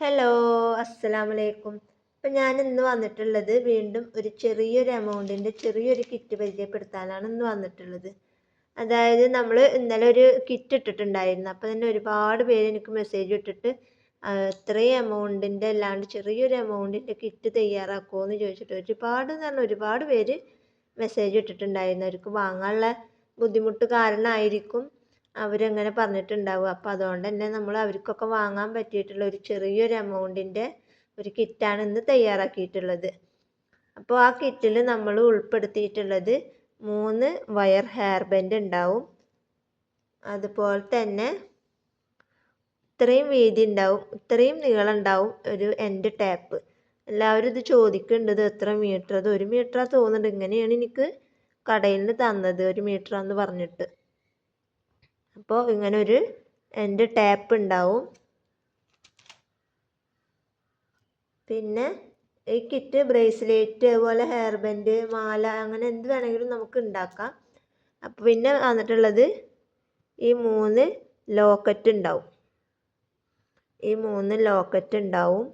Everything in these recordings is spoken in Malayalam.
ഹലോ അസ്സലാമു അലൈക്കും അപ്പം ഞാൻ ഇന്ന് വന്നിട്ടുള്ളത് വീണ്ടും ഒരു ചെറിയൊരു എമൗണ്ടിന്റെ ചെറിയൊരു കിറ്റ് പരിചയപ്പെടുത്താനാണ് ഇന്ന് വന്നിട്ടുള്ളത്. അതായത് നമ്മൾ ഇന്നലെ ഒരു കിറ്റ് ഇട്ടിട്ടുണ്ടായിരുന്നു. അപ്പോൾ തന്നെ ഒരുപാട് പേര് എനിക്ക് മെസ്സേജ് ഇട്ടിട്ട് ഇത്രയും എമൗണ്ടിന്റെ അല്ലാണ്ട് ചെറിയൊരു എമൗണ്ടിന്റെ കിറ്റ് തയ്യാറാക്കുമോ എന്ന് ചോദിച്ചിട്ട് ഒരുപാട് എന്ന് പറഞ്ഞാൽ ഒരുപാട് പേര് മെസ്സേജ് ഇട്ടിട്ടുണ്ടായിരുന്നു. അവർക്ക് വാങ്ങാനുള്ള ബുദ്ധിമുട്ട് കാരണമായിരിക്കും. അവരങ്ങനെ പറഞ്ഞിട്ടുണ്ടാവുക അപ്പോൾ അതുകൊണ്ട് തന്നെ നമ്മൾ അവർക്കൊക്കെ വാങ്ങാൻ പറ്റിയിട്ടുള്ള ഒരു ചെറിയൊരു എമൗണ്ടിന്റെ ഒരു കിറ്റാണ് ഇന്ന് തയ്യാറാക്കിയിട്ടുള്ളത്. അപ്പോൾ ആ കിറ്റിൽ നമ്മൾ ഉൾപ്പെടുത്തിയിട്ടുള്ളത് മൂന്ന് വയർ ഹെയർ ബാൻഡ് ഉണ്ടാവും. അതുപോലെ തന്നെ ഇത്രയും വീതി ഉണ്ടാവും. ഇത്രയും നീളം ഉണ്ടാവും ഒരു എൻഡ് ടാപ്പ് എല്ലാവരും ഇത് ചോദിക്കുന്നുണ്ട് ഇത് എത്ര മീറ്റർ അത് ഒരു മീറ്ററാ തോന്നുന്നുണ്ട്. ഇങ്ങനെയാണ് എനിക്ക് കടയിൽ നിന്ന് തന്നത് ഒരു മീറ്ററാന്ന് പറഞ്ഞിട്ട്. അപ്പോൾ ഇങ്ങനെ ഒരു എന്റെ ടാപ്പ് ഉണ്ടാവും. പിന്നെ ഈ കിറ്റ് ബ്രേസ്ലെറ്റ് അതുപോലെ ഹെയർ ബാൻഡ് മാല അങ്ങനെ എന്ത് വേണമെങ്കിലും നമുക്ക് ഉണ്ടാക്കാം. അപ്പോൾ പിന്നെ വന്നിട്ടുള്ളത് ഈ മൂന്ന് ലോക്കറ്റ് ഉണ്ടാവും. ഈ മൂന്ന് ലോക്കറ്റ് ഉണ്ടാവും.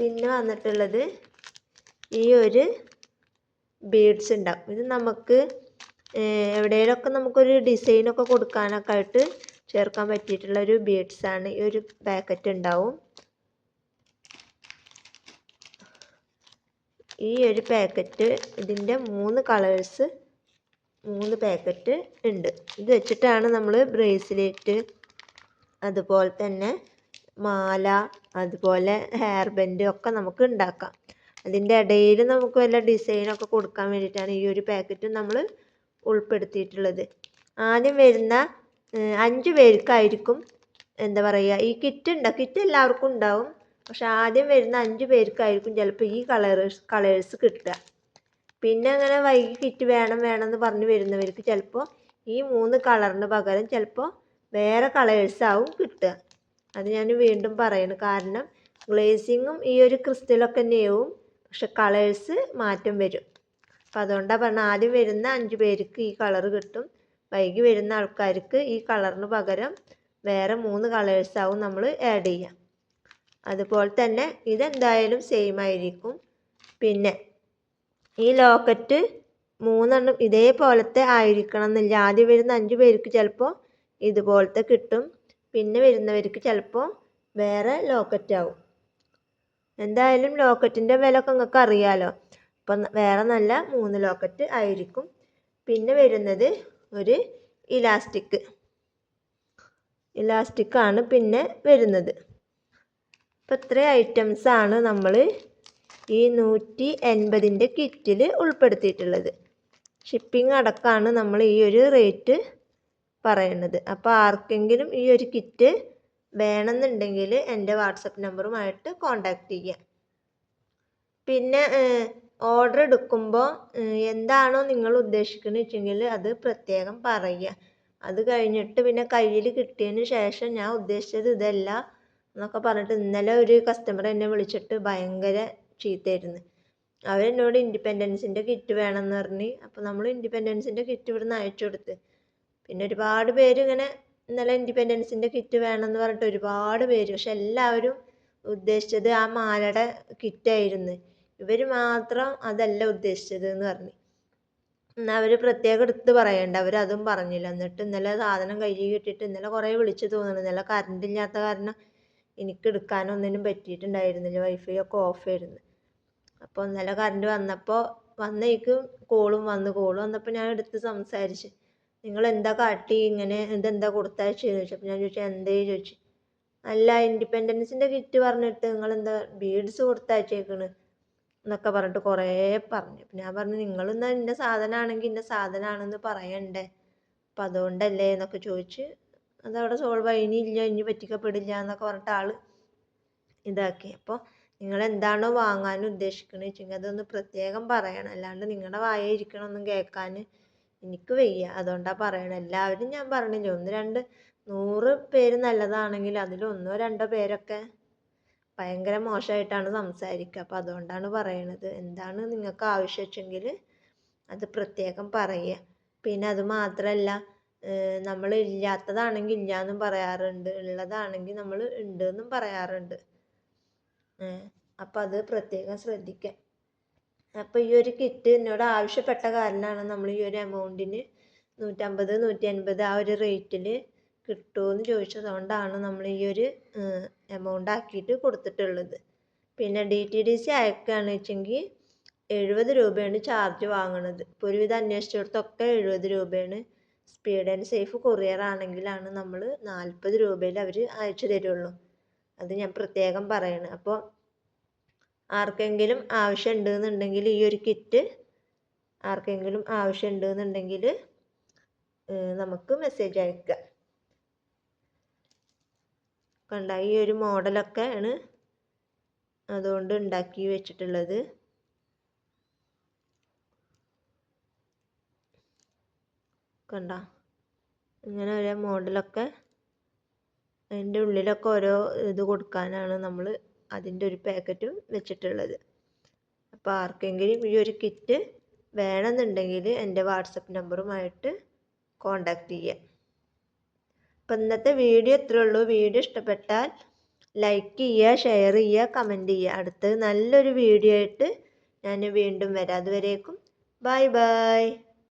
പിന്നെ വന്നിട്ടുള്ളത് ഈ ഒരു ബീഡ്സ് ഉണ്ടാവും. ഇത് നമുക്ക് എവിടെയെങ്കിലുമൊക്കെ നമുക്കൊരു ഡിസൈനൊക്കെ കൊടുക്കാനൊക്കെ ആയിട്ട് ചേർക്കാൻ പറ്റിയിട്ടുള്ള ഒരു ബീഡ്സ് ആണ് ഈ ഒരു പാക്കറ്റ് ഉണ്ടാവും. ഈ ഒരു പാക്കറ്റ് ഇതിന്റെ മൂന്ന് കളേഴ്സ് മൂന്ന് പാക്കറ്റ് ഉണ്ട്. ഇത് വെച്ചിട്ടാണ് നമ്മൾ ബ്രേസ്ലെറ്റ് അതുപോലെ തന്നെ മാല അതുപോലെ ഹെയർ ബെൻഡ് ഒക്കെ നമുക്ക് ഉണ്ടാക്കാം. അതിന്റെ ഇടയിൽ നമുക്ക് വല്ല ഡിസൈനൊക്കെ കൊടുക്കാൻ വേണ്ടിയിട്ടാണ് ഈ ഒരു പാക്കറ്റും നമ്മൾ ഉൾപ്പെടുത്തിയിട്ടുള്ളത്. ആദ്യം വരുന്ന അഞ്ച് പേർക്കായിരിക്കും എന്താ പറയുക ഈ കിറ്റ് ഉണ്ടാവും കിറ്റ് എല്ലാവർക്കും ഉണ്ടാവും. പക്ഷെ ആദ്യം വരുന്ന അഞ്ച് പേർക്കായിരിക്കും ചിലപ്പോൾ ഈ കളേഴ്സ് കളേഴ്സ് കിട്ടുക. പിന്നെ അങ്ങനെ വൈകി കിറ്റ് വേണം വേണം എന്ന് പറഞ്ഞ് വരുന്നവർക്ക് ചിലപ്പോൾ ഈ മൂന്ന് കളറിന് പകരം ചിലപ്പോൾ വേറെ കളേഴ്സ് ആവും കിട്ടുക. അത് ഞാൻ വീണ്ടും പറയുന്നു കാരണം ഗ്ലേസിങ്ങും ഈ ഒരു ക്രിസ്റ്റലൊക്കെ തന്നെയാവും. പക്ഷെ കളേഴ്സ് മാറ്റം വരും. അപ്പം അതുകൊണ്ടാണ് പറഞ്ഞത് ആദ്യം വരുന്ന അഞ്ച് പേർക്ക് ഈ കളർ കിട്ടും. വൈകി വരുന്ന ആൾക്കാർക്ക് ഈ കളറിന് പകരം വേറെ മൂന്ന് കളേഴ്സാവും നമ്മൾ ആഡ് ചെയ്യുക അതുപോലെ തന്നെ ഇതെന്തായാലും സെയിം ആയിരിക്കും. പിന്നെ ഈ ലോക്കറ്റ് മൂന്നെണ്ണം ഇതേപോലത്തെ ആയിരിക്കണം എന്നില്ല. ആദ്യം വരുന്ന അഞ്ച് പേർക്ക് ചിലപ്പോൾ ഇതുപോലത്തെ കിട്ടും. പിന്നെ വരുന്നവർക്ക് ചിലപ്പോൾ വേറെ ലോക്കറ്റ് ആവും. എന്തായാലും ലോക്കറ്റിന്റെ വില ഒക്കെ നിങ്ങൾക്ക് അറിയാലോ അപ്പം വേറെ നല്ല മൂന്ന് ലോക്കറ്റ് ആയിരിക്കും. പിന്നെ വരുന്നത് ഒരു ഇലാസ്റ്റിക്. ഇലാസ്റ്റിക്കാണ് പിന്നെ വരുന്നത്. അപ്പം ഇത്രയും ഐറ്റംസ് ആണ് നമ്മൾ ഈ നൂറ്റി എൺപതിന്റെ കിറ്റിൽ ഉൾപ്പെടുത്തിയിട്ടുള്ളത്. ഷിപ്പിംഗ് അടക്കമാണ് നമ്മൾ ഈ ഒരു റേറ്റ് പറയുന്നത് അപ്പോൾ ആർക്കെങ്കിലും ഈ ഒരു കിറ്റ് വേണമെന്നുണ്ടെങ്കിൽ എന്റെ വാട്സപ്പ് നമ്പറുമായിട്ട് കോണ്ടാക്ട് ചെയ്യാം. പിന്നെ ഓർഡർ എടുക്കുമ്പോൾ എന്താണോ നിങ്ങൾ ഉദ്ദേശിക്കുന്നത് വെച്ചെങ്കിൽ അത് പ്രത്യേകം പറയുക. അത് കഴിഞ്ഞിട്ട് പിന്നെ കയ്യിൽ കിട്ടിയതിന് ശേഷം ഞാൻ ഉദ്ദേശിച്ചത് ഇതല്ല എന്നൊക്കെ പറഞ്ഞിട്ട് ഇന്നലെ ഒരു കസ്റ്റമർ എന്നെ വിളിച്ചിട്ട് ഭയങ്കര ചീത്തയായിരുന്നു. അവരെന്നോട് ഇൻഡിപെൻഡൻസിന്റെ കിറ്റ് വേണമെന്ന് പറഞ്ഞ് അപ്പോൾ നമ്മൾ ഇൻഡിപെൻഡൻസിന്റെ കിറ്റ് ഇവിടുന്ന് അയച്ചു കൊടുത്ത് പിന്നെ ഒരുപാട് പേര് ഇങ്ങനെ ഇന്നലെ ഇൻഡിപെൻഡൻസിന്റെ കിറ്റ് വേണമെന്ന് പറഞ്ഞിട്ട് ഒരുപാട് പേര്. പക്ഷെ എല്ലാവരും ഉദ്ദേശിച്ചത് ആ മാലയുടെ കിറ്റായിരുന്നു ഇവർ മാത്രം അതല്ല ഉദ്ദേശിച്ചത് എന്ന് പറഞ്ഞു. എന്നാൽ അവർ പ്രത്യേകം എടുത്ത് പറയണ്ട. അതും പറഞ്ഞില്ല. എന്നിട്ട് ഇന്നലെ സാധനം കയ്യിൽ കിട്ടിയിട്ട് ഇന്നലെ കുറേ വിളിച്ചു തോന്നുന്നു. ഇന്നലെ കറണ്ട് ഇല്ലാത്ത കാരണം എനിക്ക് എടുക്കാനൊന്നിനും പറ്റിയിട്ടുണ്ടായിരുന്നില്ല. വൈഫൈ ഒക്കെ ഓഫ് ആയിരുന്നു. അപ്പോൾ ഇന്നലെ കറണ്ട് വന്നപ്പോൾ വന്നേക്കും. കോളും വന്നു. കോൾ വന്നപ്പോൾ ഞാൻ എടുത്ത് സംസാരിച്ച്. നിങ്ങൾ എന്താ കാട്ടി? ഇങ്ങനെ ഇതെന്താ കൊടുത്തയച്ചതെന്ന് ചോദിച്ചു ഞാൻ ചോദിച്ചു എന്തേ? ചോദിച്ചു. അല്ല ഇൻഡിപെൻഡൻസിന്റെ കിറ്റ് പറഞ്ഞിട്ട് നിങ്ങൾ എന്താ ബീഡ്സ് കൊടുത്തയച്ചേക്കണ്? എന്നൊക്കെ പറഞ്ഞിട്ട് കുറേ പറഞ്ഞു. അപ്പം ഞാൻ പറഞ്ഞു നിങ്ങളിന്ന് ഇന്ന സാധനമാണെങ്കിൽ ഇന്ന സാധനമാണെന്ന് പറയണ്ടേ? അപ്പം അതുകൊണ്ടല്ലേ? എന്നൊക്കെ ചോദിച്ച് അതവിടെ സോൾവ് ആയി. ഇനി പറ്റിക്കപ്പെടില്ല എന്നൊക്കെ പറഞ്ഞിട്ട് ആൾ ഇതാക്കി. അപ്പോൾ നിങ്ങൾ എന്താണോ വാങ്ങാൻ ഉദ്ദേശിക്കുന്നത് വെച്ചെങ്കിൽ അതൊന്ന് പ്രത്യേകം പറയണം. അല്ലാണ്ട് നിങ്ങളുടെ വായ ഇരിക്കണമൊന്നും കേൾക്കാൻ എനിക്ക് വയ്യ. അതുകൊണ്ടാണ് പറയണത് എല്ലാവരും ഞാൻ പറഞ്ഞില്ല ഒന്ന് രണ്ട് നൂറ് പേര് നല്ലതാണെങ്കിൽ അതിൽ ഒന്നോ രണ്ടോ പേരൊക്കെ ഭയങ്കര മോശമായിട്ടാണ് സംസാരിക്കുക. അപ്പോൾ അതുകൊണ്ടാണ് പറയണത്. എന്താണ് നിങ്ങൾക്ക് ആവശ്യം വെച്ചെങ്കിൽ അത് പ്രത്യേകം പറയുക. പിന്നെ അത് മാത്രമല്ല നമ്മൾ ഇല്ലാത്തതാണെങ്കിൽ ഇല്ലയെന്നും പറയാറുണ്ട്. ഉള്ളതാണെങ്കിൽ നമ്മൾ ഉണ്ട് എന്നും പറയാറുണ്ട് അപ്പോൾ അത് പ്രത്യേകം ശ്രദ്ധിക്കുക. അപ്പോൾ ഈ ഒരു കിറ്റ് എന്നോട് ആവശ്യപ്പെട്ട കാരണമാണ് നമ്മൾ ഈ ഒരു എമൗണ്ടിന് നൂറ്റമ്പത് നൂറ്റി ആ ഒരു റേറ്റിൽ കിട്ടുമോയെന്ന് ചോദിച്ചത് കൊണ്ടാണ് നമ്മൾ ഈ ഒരു എമൗണ്ട് ആക്കിയിട്ട് കൊടുത്തിട്ടുള്ളത്. പിന്നെ ഡി ടി ഡി സി അയക്കുകയാണെന്ന് വെച്ചെങ്കിൽ എഴുപത് രൂപയാണ് ചാർജ് വാങ്ങുന്നത് ഇപ്പോൾ ഒരുവിധം അന്വേഷിച്ചിടത്തൊക്കെ എഴുപത് രൂപയാണ്. സ്പീഡ് ആൻഡ് സേഫ് കൊറിയർ ആണെങ്കിലാണ് നമ്മൾ നാൽപ്പത് രൂപയിൽ അവർ അയച്ചു തരുള്ളൂ. അത് ഞാൻ പ്രത്യേകം പറയണം. അപ്പോൾ ആർക്കെങ്കിലും ആവശ്യം ഉണ്ടെന്നുണ്ടെങ്കിൽ ഈ ഒരു കിറ്റ് ആർക്കെങ്കിലും ആവശ്യം ഉണ്ടെന്നുണ്ടെങ്കിൽ നമുക്ക് മെസ്സേജ് അയക്കുക കണ്ട ഈ ഒരു മോഡലൊക്കെ ആണ് അതുകൊണ്ട് ഉണ്ടാക്കി വെച്ചിട്ടുള്ളത്. കണ്ട ഇങ്ങനെ ഓരോ മോഡലൊക്കെ അതിന്റെ ഉള്ളിലൊക്കെ ഓരോ ഇത് കൊടുക്കാനാണ് നമ്മൾ അതിന്റെ ഒരു പാക്കറ്റും വെച്ചിട്ടുള്ളത്. അപ്പോൾ ആർക്കെങ്കിലും ഈ ഒരു കിറ്റ് വേണമെന്നുണ്ടെങ്കിൽ എന്റെ വാട്സപ്പ് നമ്പറുമായിട്ട് കോണ്ടാക്ട് ചെയ്യാം. അപ്പോൾ ഇന്നത്തെ വീഡിയോ ഇത്രേ ഉള്ളൂ. വീഡിയോ ഇഷ്ടപ്പെട്ടാൽ ലൈക്ക് ചെയ്യുക ഷെയർ ചെയ്യുക കമന്റ് ചെയ്യുക. അടുത്തത് നല്ലൊരു വീഡിയോ ആയിട്ട് ഞാൻ വീണ്ടും വരാം. അതുവരേക്കും ബൈ ബൈ.